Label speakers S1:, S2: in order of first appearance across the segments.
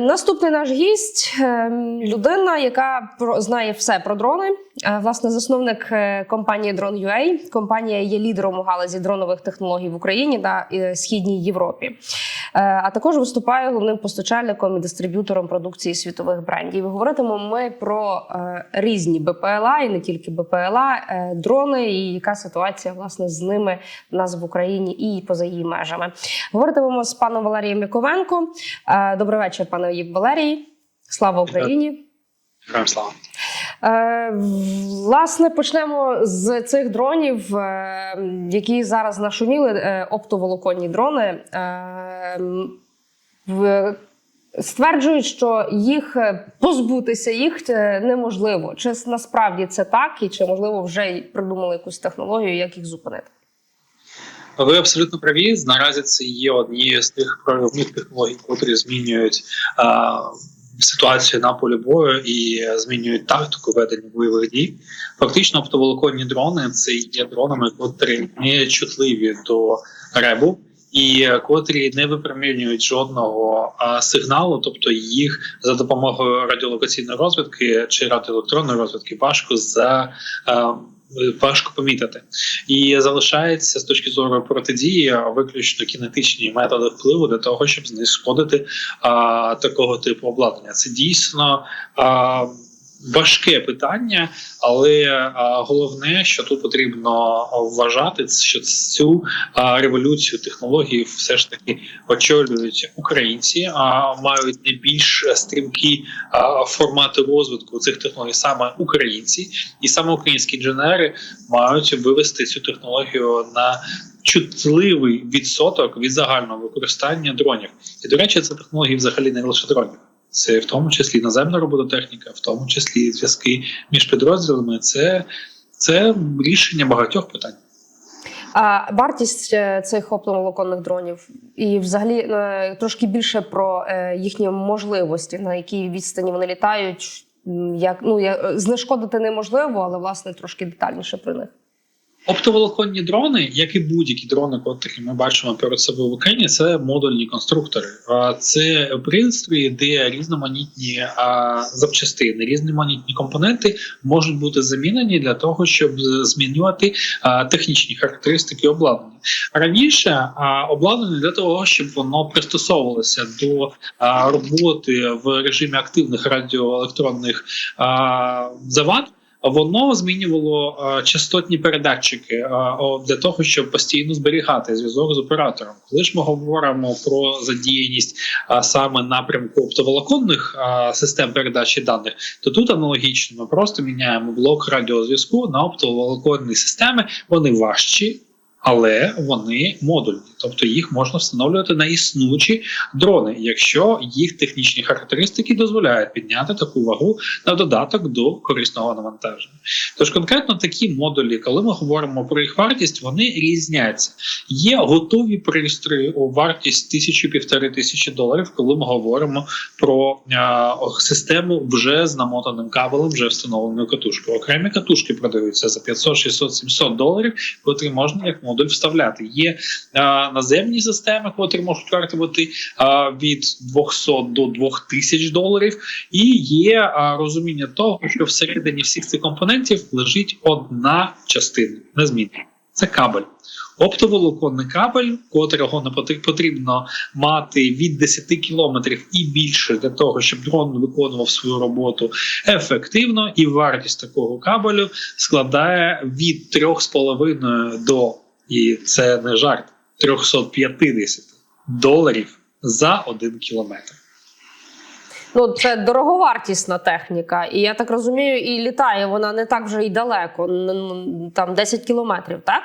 S1: Наступний наш гість е, людина, яка знає все про дрони. Е, Власне, засновник е, компанії Drone.ua. Компанія є лідером у галузі дронових технологій в Україні та східній Європі. А також виступає головним постачальником і дистриб'ютором продукції світових брендів. І Говоритимемо ми про різні БПЛА і не тільки БПЛА, дрони, і яка ситуація власне з ними в нас в Україні і поза її межами. Говоритимемо з паном Валерієм Яковенко. Добрий вечір, пане Валерій. Слава Україні.
S2: Героям слава.
S1: Е, власне, почнемо з цих дронів, е, які зараз нашуміли, е, оптоволоконні дрони. Е, Стверджують, що їх е, позбутися їх е, неможливо. Чи насправді це так, і чи можливо вже придумали якусь технологію, як їх зупинити?
S2: Ви абсолютно праві. Наразі це є однією з тих проривних технологій, котрі змінюють ситуацію на полі бою і змінюють тактику ведення бойових дій. Фактично, оптоволоконні дрони це є дронами, котрі не чутливі до ребу. І котрі не випромінюють жодного сигналу, тобто їх за допомогою радіолокаційної розвідки чи радіоелектронної розвідки важко за важко помітити. І залишається з точки зору протидії виключно кінетичні методи впливу для того, щоб знешкодити такого типу обладнання. Це дійсно а, важке питання, але головне, що тут потрібно вважати, що цю революцію технологій все ж таки очолюють українці, а мають найбільш стрімкі формати розвитку цих технологій саме українці, і саме українські інженери мають вивести цю технологію на чутливий відсоток від загального використання дронів. І до речі, це технології взагалі не лише дронів. Це в тому числі наземна робототехніка, в тому числі зв'язки між підрозділами. Це, це рішення багатьох питань.
S1: А вартість е, цих оптоволоконних дронів і, взагалі, е, трошки більше про е, їхні можливості, на якій відстані вони літають. Як ну я знешкодити неможливо, але власне трошки детальніше про них.
S2: Оптоволоконні дрони, як і будь-які дрони, котрі ми бачимо перед собою в Україні, це модульні конструктори. Це пристрої, де різноманітні запчастини, різноманітні компоненти можуть бути замінені для того, щоб змінювати технічні характеристики обладнання. Раніше обладнання для того, щоб воно пристосовувалося до роботи в режимі активних радіоелектронних завад. Воно змінювало частотні передатчики для того, щоб постійно зберігати зв'язок з оператором. Коли ж ми говоримо про задіяність саме напрямку оптоволоконних систем передачі даних, то тут аналогічно ми просто міняємо блок радіозв'язку на оптоволоконні системи. Вони важчі. Але вони модульні, тобто їх можна встановлювати на існуючі дрони, якщо їх технічні характеристики дозволяють підняти таку вагу на додаток до корисного навантаження. Тож конкретно такі модулі, коли ми говоримо про їх вартість, вони різняться. Є готові пристрої у вартість тисячу півтори тисячі доларів, коли ми говоримо про а, систему вже з намотаним кабелем, вже встановленою катушкою. Окремі катушки продаються за 500, 600, 700 доларів, котрі можна як модуль вставляти. Є а, наземні системи, котрі можуть вартувати а, від 200 до 2000 доларів, і є а, розуміння того, що всередині всіх цих компонентів лежить одна частина незмінна. Це кабель. Оптоволоконний кабель, котрого не потр- потрібно мати від 10 кілометрів і більше для того, щоб дрон виконував свою роботу ефективно, і вартість такого кабелю складає від 3,5 до і це не жарт 350 доларів за один кілометр.
S1: Ну це дороговартісна техніка, і я так розумію, і літає вона не так вже й далеко. Там 10 кілометрів, так?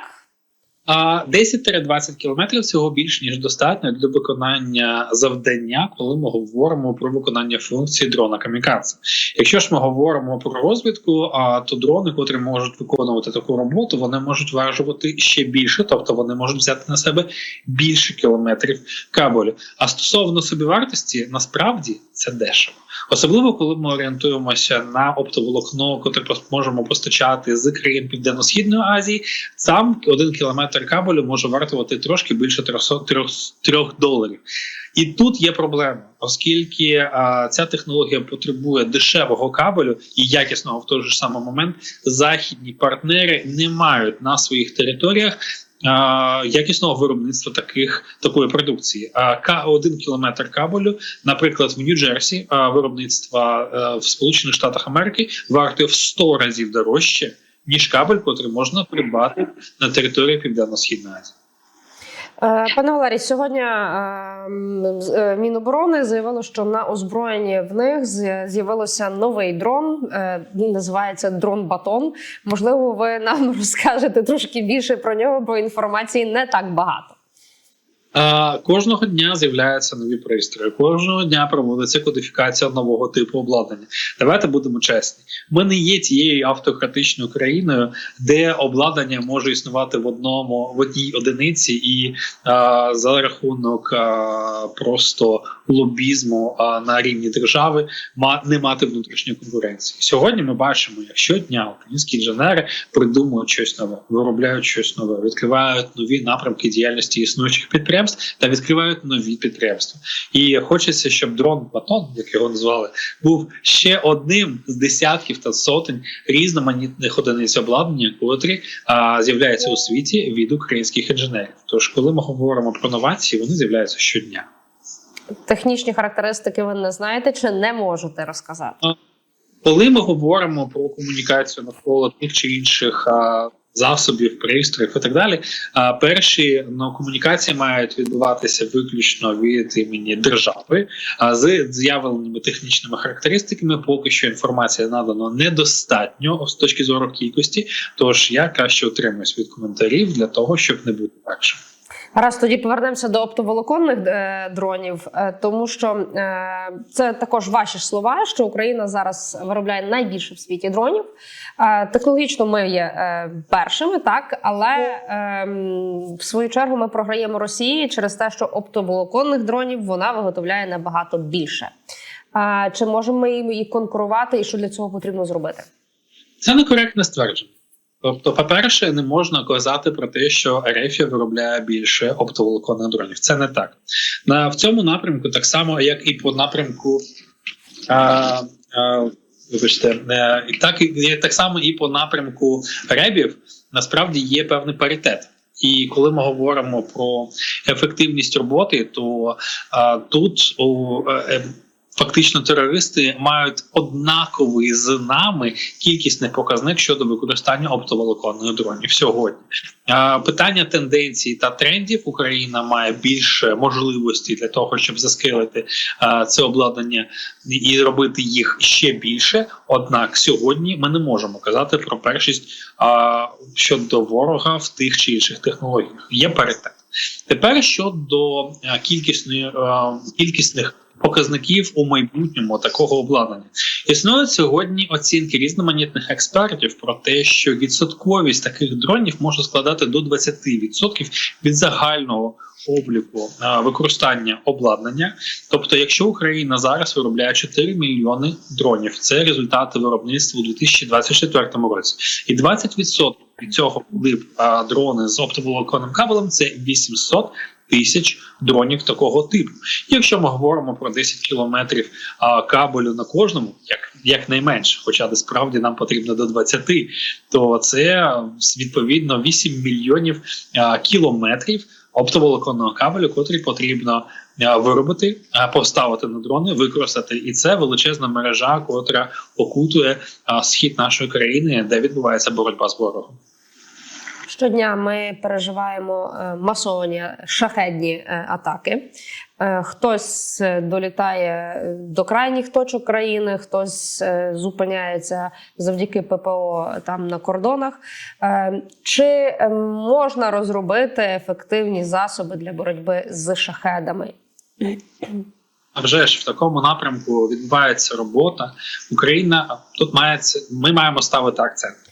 S2: А 10-20 кілометрів цього більш ніж достатньо для виконання завдання, коли ми говоримо про виконання функції дрона камікадзе. Якщо ж ми говоримо про розвідку, а то дрони, котрі можуть виконувати таку роботу, вони можуть важувати ще більше, тобто вони можуть взяти на себе більше кілометрів кабелю. А стосовно собівартості, насправді це дешево. Особливо коли ми орієнтуємося на оптоволокно, котре можемо постачати з країн Південно-Східної Азії, сам один кілометр кабелю може вартувати трошки більше 300, 3 доларів. І тут є проблема, оскільки а, ця технологія потребує дешевого кабелю і якісного в той же самий момент. Західні партнери не мають на своїх територіях. Якісного виробництва таких такої продукції. А 1 кілометр кабелю, наприклад, в Нью-Джерсі виробництва в Сполучених Штатах Америки вартує в 100 разів дорожче ніж кабель, котрий можна придбати на території Південно-Східної Азії.
S1: Е, Пане Валерій, сьогодні е, е, Міноборони заявило, що на озброєнні в них з'явилося новий дрон. Він називається дрон Батон. Можливо, ви нам розкажете трошки більше про нього, бо інформації не так багато.
S2: Кожного дня з'являються нові пристрої. Кожного дня проводиться кодифікація нового типу обладнання. Давайте будемо чесні. Ми не є тією автократичною країною, де обладнання може існувати в одному в одній одиниці, і а, за рахунок а, просто лобізму а, на рівні держави ма, не мати внутрішньої конкуренції. Сьогодні ми бачимо, як щодня українські інженери придумують щось нове, виробляють щось нове, відкривають нові напрямки діяльності існуючих підприємств та відкривають нові підприємства. І хочеться, щоб дрон Батон, як його назвали, був ще одним з десятків та сотень різноманітних одиниць обладнання, котрі а, з'являються у світі від українських інженерів. Тож, коли ми говоримо про новації, вони з'являються щодня.
S1: Технічні характеристики ви не знаєте чи не можете розказати?
S2: Коли ми говоримо про комунікацію навколо тих чи інших а, засобів, пристроїв і так далі, а, перші ну, комунікації мають відбуватися виключно від імені держави, а з з'явленими технічними характеристиками, поки що інформація надано недостатньо з точки зору кількості. Тож я краще утримуюсь від коментарів для того, щоб не бути першим.
S1: Раз тоді повернемося до оптоволоконних е, дронів, е, тому що е, це також ваші слова, що Україна зараз виробляє найбільше в світі дронів. Технологічно ми є першими, так але е, в свою чергу ми програємо Росії через те, що оптоволоконних дронів вона виготовляє набагато більше. Чи можемо ми їм і конкурувати, і що для цього потрібно зробити?
S2: Це некоректне ствердження. Тобто, по-перше, не можна казати про те, що Ерефія виробляє більше оптоволоконних дронів. Це не так. На в цьому напрямку, так само як і по напрямку. А, а, Вибачте, е, так і так само і по напрямку ребів насправді є певний паритет. І коли ми говоримо про ефективність роботи, то а, тут у е, фактично терористи мають однаковий з нами кількісний показник щодо використання оптоволоконних дронів сьогодні. Питання тенденцій та трендів Україна має більше можливостей для того, щоб заскилити це обладнання і робити їх ще більше. Однак сьогодні ми не можемо казати про першість щодо ворога в тих чи інших технологіях. Є паритет. Тепер щодо кількісної кількісних показників у майбутньому такого обладнання. Існують сьогодні оцінки різноманітних експертів про те, що відсотковість таких дронів може складати до 20% від загального обліку а, використання обладнання. Тобто, якщо Україна зараз виробляє 4 мільйони дронів, це результати виробництва у 2024 році, і 20% від цього були б а, дрони з оптоволоконним кабелем, це 800 тисяч дронів такого типу. Якщо ми говоримо про 10 кілометрів а, кабелю на кожному, як, як найменше, хоча насправді нам потрібно до 20, то це відповідно 8 мільйонів а, кілометрів оптоволоконного кабелю, котрий потрібно виробити, поставити на дрони, використати. І це величезна мережа, котра окутує схід нашої країни, де відбувається боротьба з ворогом.
S1: Щодня ми переживаємо е, масовані шахедні е, атаки. Е, Хтось долітає до крайніх точок країни, хтось зупиняється завдяки ППО там на кордонах. Чи можна розробити ефективні засоби для боротьби з шахедами?
S2: А вже ж в такому напрямку відбувається робота. Україна тут має ми маємо ставити акцент.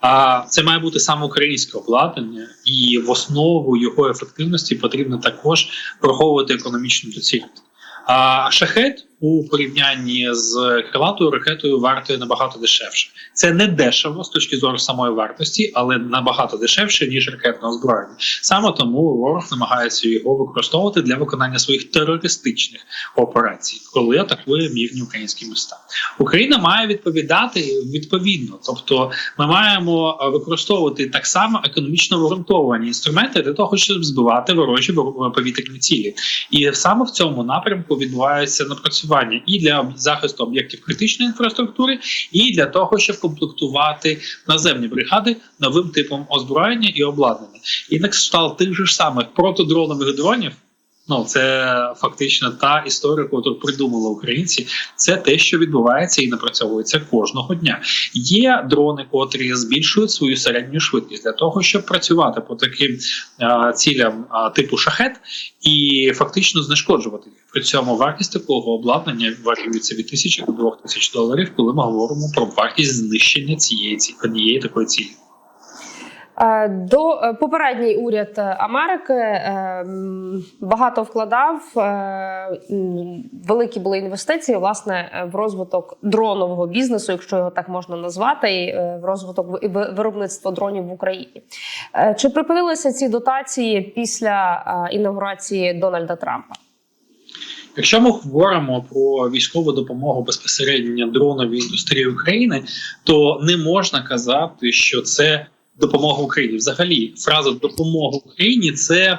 S2: А це має бути саме українське обладнання, і в основу його ефективності потрібно також враховувати економічну доцільність. А шахет у порівнянні з крилатою ракетою вартує набагато дешевше. Це не дешево з точки зору самої вартості, але набагато дешевше ніж ракетне озброєння. Саме тому ворог намагається його використовувати для виконання своїх терористичних операцій, коли атакує мирні українські міста. Україна має відповідати відповідно, тобто ми маємо е, використовувати так само економічно обґрунтовані інструменти для того, щоб збивати ворожі вор- повітряні цілі. І саме в цьому напрямку відбувається напрацювання і для захисту об'єктів критичної інфраструктури, і для того, щоб комплектувати наземні бригади новим типом озброєння і обладнання. І на кшталт тих же ж самих протидронових дронів. Ну, це фактично та історія, яку придумали українці. Це те, що відбувається і напрацьовується кожного дня. Є дрони, котрі збільшують свою середню швидкість для того, щоб працювати по таким а, цілям а, типу шахет і фактично знешкоджувати їх. При цьому вартість такого обладнання варіюється від тисячі до двох тисяч доларів, коли ми говоримо про вартість знищення цієї ці однієї такої цілі.
S1: Е, До е, попередній уряд Америки е, багато вкладав. Великі були інвестиції власне в розвиток дронового бізнесу, якщо його так можна назвати, і в розвиток ви- ви- виробництва дронів в Україні. Чи припинилися ці дотації після інаугурації Дональда Трампа?
S2: Якщо ми говоримо про військову допомогу безпосередньо дроновій індустрії України, то не можна казати, що це допомога Україні. Взагалі, фраза допомога Україні це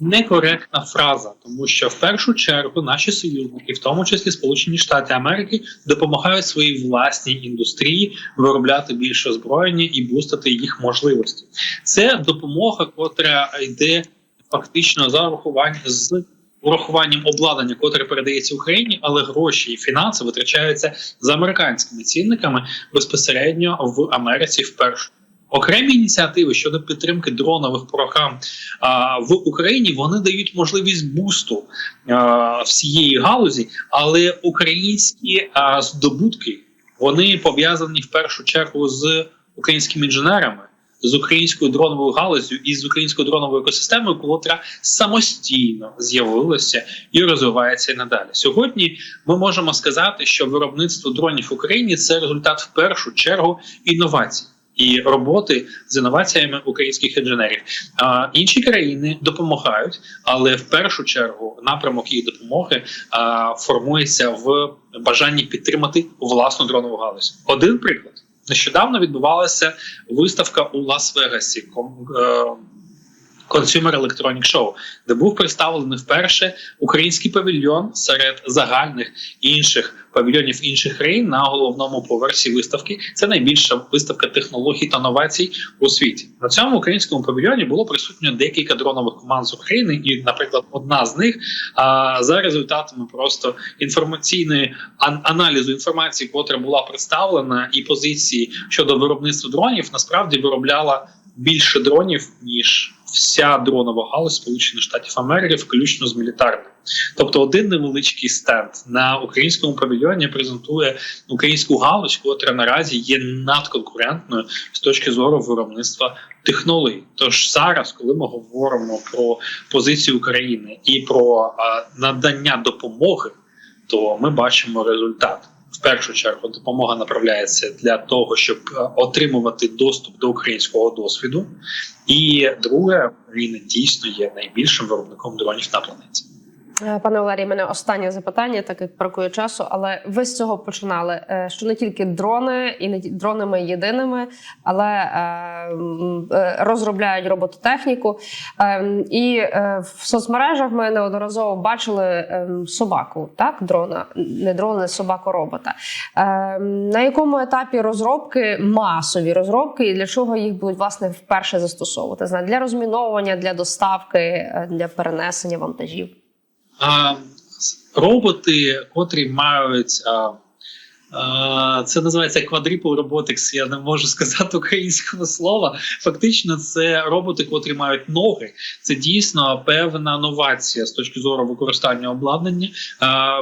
S2: некоректна фраза, тому що в першу чергу наші союзники, в тому числі Сполучені Штати Америки, допомагають своїй власній індустрії виробляти більше озброєння і бустити їх можливості. Це допомога, котра йде фактично за урахування з урахуванням обладнання, котре передається Україні, але гроші і фінанси витрачаються за американськими цінниками безпосередньо в Америці вперше. Окремі ініціативи щодо підтримки дронових програм а, в Україні вони дають можливість бусту а, всієї галузі, але українські а, здобутки вони пов'язані в першу чергу з українськими інженерами, з українською дроновою галузю і з українською дроновою екосистемою, котра самостійно з'явилася і розвивається і надалі. Сьогодні ми можемо сказати, що виробництво дронів в Україні це результат в першу чергу інновацій. І роботи з інноваціями українських інженерів а, інші країни допомагають, але в першу чергу напрямок їх допомоги а, формується в бажанні підтримати власну дронову галузь. Один приклад нещодавно відбувалася виставка у Лас-Вегасі. Consumer Electronic Show, де був представлений вперше український павільйон серед загальних інших павільйонів інших країн на головному поверсі виставки. Це найбільша виставка технологій та новацій у світі. На цьому українському павільйоні було присутньо декілька дронових команд з України, і, наприклад, одна з них а, за результатами просто інформаційної аналізу інформації, котра була представлена, і позиції щодо виробництва дронів, насправді виробляла більше дронів ніж вся дронова галузь Сполучених Штатів Америки, включно з мілітарним. Тобто, один невеличкий стенд на українському павільйоні презентує українську галузь, котра наразі є надконкурентною з точки зору виробництва технологій. Тож зараз, коли ми говоримо про позицію України і про надання допомоги, то ми бачимо результат. В першу чергу допомога направляється для того, щоб е, отримувати доступ до українського досвіду. І друге, Україна дійсно є найбільшим виробником дронів на планеті.
S1: Е, Пане Валерій, мене останнє запитання, так як бракує часу, але ви з цього починали. е, Що не тільки дрони і не дронами єдиними, але е, розробляють робототехніку. І в соцмережах ми неодноразово бачили собаку, так, дрона, не дрона, собаку робота. На якому етапі розробки масові розробки, і для чого їх будуть власне вперше застосовувати? Для розміновування, для доставки, для перенесення вантажів.
S2: Роботи, котрі мають Це називається Quadruple Robotics, Я не можу сказати українського слова. Фактично, це роботи, котрі мають ноги. Це дійсно певна новація з точки зору використання обладнання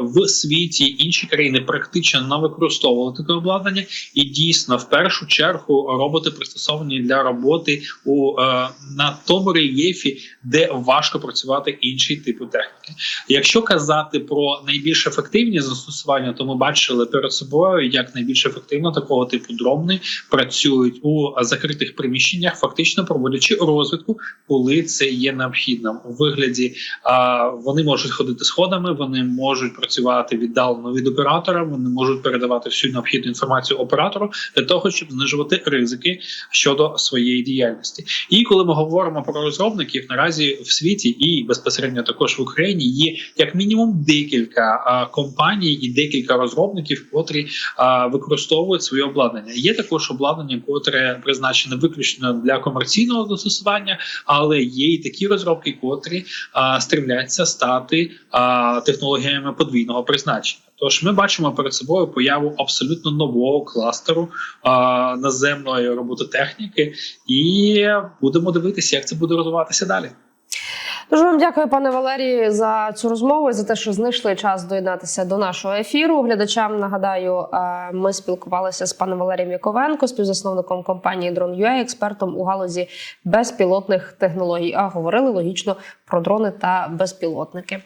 S2: в світі. Інші країни практично не використовували таке обладнання, і дійсно, в першу чергу, роботи пристосовані для роботи у е, на тому рельєфі, де важко працювати інший типу техніки. Якщо казати про найбільш ефективні застосування, то ми бачили перед собою, як найбільш ефективно такого типу дрони працюють у закритих приміщеннях, фактично проводячи розвідку, коли це є необхідним у вигляді. А, вони можуть ходити сходами, вони можуть працювати віддалено від оператора, вони можуть передавати всю необхідну інформацію оператору для того, щоб знижувати ризики щодо своєї діяльності. І коли ми говоримо про розробників, наразі в світі і безпосередньо також в Україні є як мінімум декілька компаній і декілька розробників, котрі а, використовують своє обладнання. Є також обладнання, котре призначене виключно для комерційного застосування, але є і такі розробки, котрі стремляться стати технологіями подвійного призначення. Тож ми бачимо перед собою появу абсолютно нового кластеру а, наземної робототехніки, і будемо дивитися, як це буде розвиватися далі.
S1: Дуже вам дякую, пане Валерію, за цю розмову і за те, що знайшли час доєднатися до нашого ефіру. Глядачам нагадаю, е, ми спілкувалися з паном Валерієм Яковенко, співзасновником компанії Drone.ua, експертом у галузі безпілотних технологій. А говорили логічно про дрони та безпілотники.